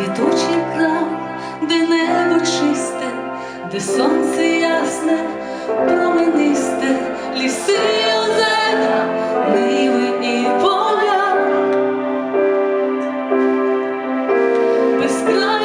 квітучий край, де небо чисте, де сонце ясне, променисте, ліси озера, ниви і поля. Безкрай